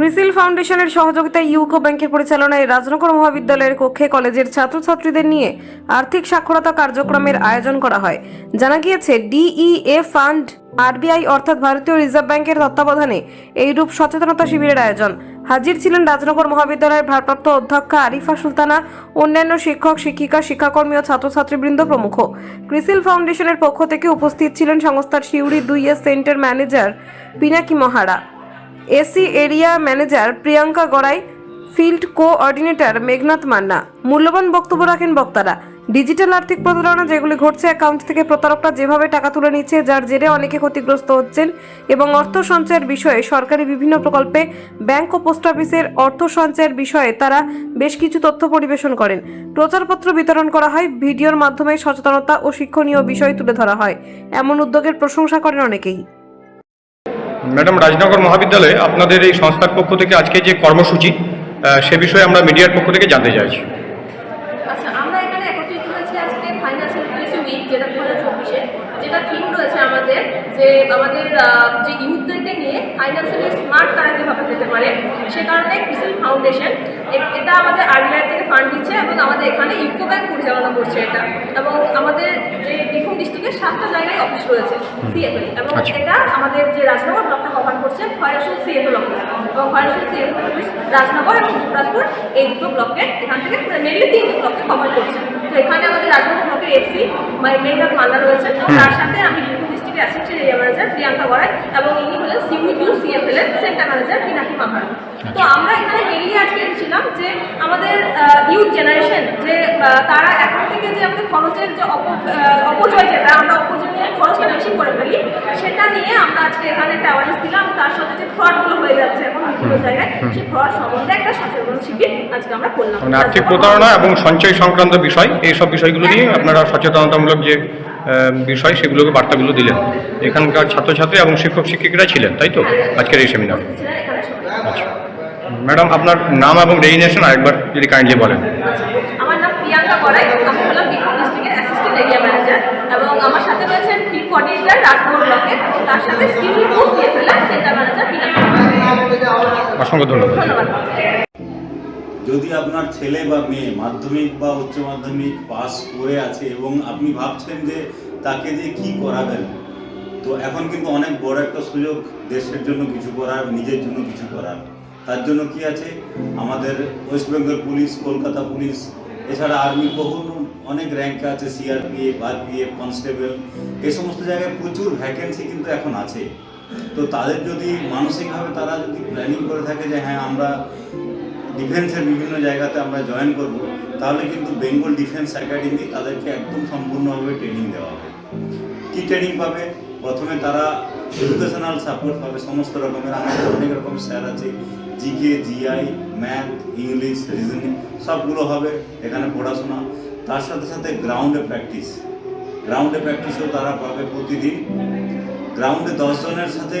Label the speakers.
Speaker 1: ক্রিসিল ফাউন্ডেশনের সহযোগিতায় ইউকো ব্যাংকের পরিচালনায় রাজনগর মহাবিদ্যালয়ের কক্ষে কলেজের ছাত্রছাত্রীদের নিয়ে আর্থিক সাক্ষরতা কার্যক্রমের আয়োজন করা হয়। জানা গিয়েছে, ডিইএ ফান্ড, আরবিআই অর্থাৎ ভারতীয় রিজার্ভ ব্যাংকের তত্ত্বাবধানে এইরূপ সচেতনতা শিবিরের আয়োজন। হাজির ছিলেন রাজনগর মহাবিদ্যালয়ের ভারপ্রাপ্ত অধ্যক্ষা আরিফা সুলতানা, অন্যান্য শিক্ষক, শিক্ষিকা, শিক্ষাকর্মী ও ছাত্রছাত্রীবৃন্দ প্রমুখ। ক্রিসিল ফাউন্ডেশনের পক্ষ থেকে উপস্থিত ছিলেন সংস্থার শিউরি দুই centre manager Pinaki Mahara. AC area manager Priyanka Garai, field coordinator Meghnath Manna. মূল্যবান বক্তব্য রাখেন বক্তারা। ডিজিটাল আর্থিক প্রতারণা যেগুলি ঘটছে অ্যাকাউন্ট থেকে প্রতারকরা যেভাবে টাকা তুলে নিচ্ছে, যার জেরে অনেকে ক্ষতিগ্রস্ত হচ্ছেন এবং অর্থ সঞ্চয়ের বিষয়ে সরকারি বিভিন্ন প্রকল্পে ব্যাংক ও পোস্ট অফিসের অর্থ সঞ্চয়ের বিষয়ে তারা বেশ কিছু তথ্য পরিবেশন করেন। প্রচারপত্র বিতরণ করা হয়, ভিডিওর মাধ্যমে সচেতনতা ও শিক্ষণীয় বিষয় তুলে ধরা হয়। এমন উদ্যোগের প্রশংসা করেন অনেকেই।
Speaker 2: ম্যাডাম, রাজনগর মহাবিদ্যালয়ে আপনাদের এই সংস্থার পক্ষ থেকে আজকে যে কর্মসূচি সে বিষয়ে আমরা মিডিয়ার পক্ষ থেকে জানতে চাইছি
Speaker 3: আচ্ছা আমরা এখানে একত্রিত হয়েছি আজকে ফাইন্যান্সিয়াল লিটারেসি উইক যেটা দু হাজার চব্বিশে যেটা থিম রয়েছে আমাদের যে আমাদের যে ইউথদেরকে নিয়ে ফাইন্যান্সিয়ালি স্মার্ট তারা কীভাবে পেতে পারে সে কারণে ক্রিসেল ফাউন্ডেশন এটা আমাদের আরবিআই থেকে ফান্ড দিচ্ছে এবং আমাদের এখানে ইউকো ব্যাংক পরিচালনা করছে এটা। এবং আমাদের যে বীরভূম ডিস্ট্রিক্টের সাতটা জায়গায় অফিস রয়েছে সিএফএল এবং
Speaker 2: আচ্ছা।
Speaker 3: এটা আমাদের যে রাজনগর ব্লকটা কভার করছে খয়রাসুল সিএফএল অফিস এবং খয়রাসুল সিএফএল অফিস রাজনগর এবং যুবরাজপুর এই দুটো ব্লকে এখান থেকে মেনলি তিনটে ব্লককে কভার করছে। তো এখানে আমাদের রাজনগর ব্লকের এফসি মেঘনাথ মান্না রয়েছে। তার সাথে আমি ডিস্ট্রিক্টের assistant area manager Priyanka Garai এবং ইনি হলেন সিউনি টু সিএফএল এর সেন্টার ম্যানেজার পিনাকি মাহারা তো আমরা এখানে মেনলি আজকে এসেছিলাম যে আমাদের ইউথ জেনারেশন যে তারা এখন থেকে যে আমাদের খরচের যে অপচয় যেটা আমরা অপচয় খরচটা বেশি করে ফেলি সেটা নিয়ে আমরা আজকে এখানে একটা অ্যাওয়ারনেস দিলাম। তার সাথে যে ফ্রডগুলো হয়ে যাচ্ছে এখন বিভিন্ন জায়গায় সেই ফ্রড সম্বন্ধে একটা সচেতন শিবির আজকে আমরা করলাম।
Speaker 2: মানে আর্থিক প্রতারণা এবং সঞ্চয় সংক্রান্ত বিষয় এই সব বিষয়গুলো নিয়ে আপনারা সচেতনতামূলক যে বিষয় সেগুলোকে বার্তাগুলো দিলেন। এখানকার ছাত্রছাত্রী এবং শিক্ষক শিক্ষিকারা ছিলেন তাই তো? আজকের এই সেমিনার। আচ্ছা। ম্যাডাম আপনার নাম এবং রেজিনেশন আরেকবার যদি কাইন্ডলি বলেন।
Speaker 3: আমার নাম প্রিয়াঙ্কা করাই আমি হলাম বীরভূম ডিস্ট্রিক্টের অ্যাসিস্ট্যান্ট এরিয়া ম্যানেজার এবং আমার সাথে রয়েছেন ফিল্ড কোঅর্ডিনেটর রাজপুর ব্লকের তার সাথে সিউনি টু সিএফএল সেন্টার ম্যানেজার
Speaker 2: অসংখ্য
Speaker 3: ধন্যবাদ।
Speaker 4: যদি আপনার ছেলে বা মেয়ে মাধ্যমিক বা উচ্চ মাধ্যমিক পাস করে আছে এবং আপনি ভাবছেন যে তাকে দিয়ে কি করাবেন, তো এখন কিন্তু অনেক বড় একটা সুযোগ দেশের জন্য কিছু করার, নিজের জন্য কিছু করার। তার জন্য কি আছে? আমাদের West Bengal police, Kolkata police, এছাড়া আর্মি বহু অনেক র্যাঙ্কে আছে সিআরপিএফ আরপিএফ কনস্টেবল এই সমস্ত জায়গায় প্রচুর ভ্যাকেন্সি কিন্তু এখন আছে। তো তাদের যদি মানসিকভাবে তারা যদি প্ল্যানিং করে থাকে যে হ্যাঁ আমরা ডিফেন্সের বিভিন্ন জায়গাতে আমরা জয়েন করব, তাহলে কিন্তু বেঙ্গল ডিফেন্স একাডেমি তাদেরকে একদম সম্পূর্ণভাবে ট্রেনিং দেওয়া হবে। কী ট্রেনিং পাবে? প্রথমে তারা এডুকেশনাল সাপোর্ট পাবে, সমস্ত রকমের। আমাদের অনেক রকম স্যার আছে GK GI math English reasoning সবগুলো হবে এখানে পড়াশোনা। তার সাথে সাথে গ্রাউন্ডে প্র্যাকটিস গ্রাউন্ডে প্র্যাকটিসও তারা পাবে প্রতিদিন। গ্রাউন্ডে দশজনের সাথে